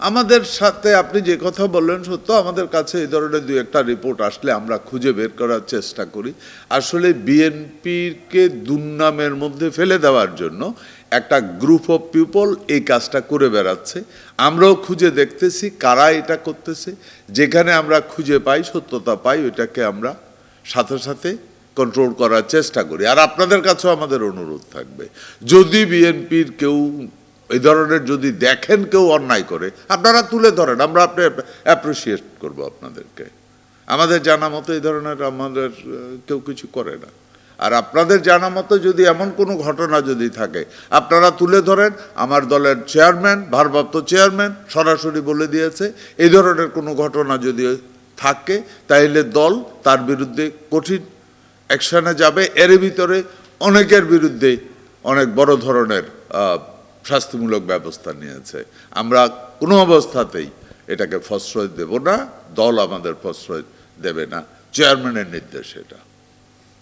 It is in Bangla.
আমাদের সাথে আপনি যে কথা বললেন, সত্য, আমাদের কাছে এই ধরনের দুই একটা রিপোর্ট আসলে আমরা খুঁজে বের করার চেষ্টা করি। আসলে বিএনপিকে দুর্নামের মধ্যে ফেলে দেওয়ার জন্য একটা গ্রুপ অফ পিপল এই কাজটা করে বেড়াচ্ছে। আমরাও খুঁজে দেখতেছি কারা এটা করতেছে। যেখানে আমরা খুঁজে পাই, সত্যতা পাই, ওইটাকে আমরা সাথে সাথে কন্ট্রোল করার চেষ্টা করি। আর আপনাদের কাছেও আমাদের অনুরোধ থাকবে। যদি বিএনপির কেউ এই ধরনের যদি দেখেন কেউ অন্যায় করে, আপনারা তুলে ধরেন, আমরা আপনি অ্যাপ্রিসিয়েট করব আপনাদেরকে। আমাদের জানা মতো এই ধরনের আমাদের কেউ কিছু করে না। আর আপনাদের জানা মতো যদি এমন কোনো ঘটনা যদি থাকে, আপনারা তুলে ধরেন, আমার দলের চেয়ারম্যান, ভারপ্রাপ্ত চেয়ারম্যান সরাসরি বলে দিয়েছে, এই ধরনের কোনো ঘটনা যদি থাকে, তাইলে দল তার বিরুদ্ধে কঠিন অ্যাকশানে যাবে। এর ভিতরে অনেকের বিরুদ্ধে অনেক বড় ধরনের শাস্তিমূলক ব্যবস্থা নিয়েছে। আমরা কোনো অবস্থাতেই এটাকে প্রশ্রয় দেব না, দল আমাদের প্রশ্রয় দেবে না। চেয়ারম্যানের নির্দেশ এটা।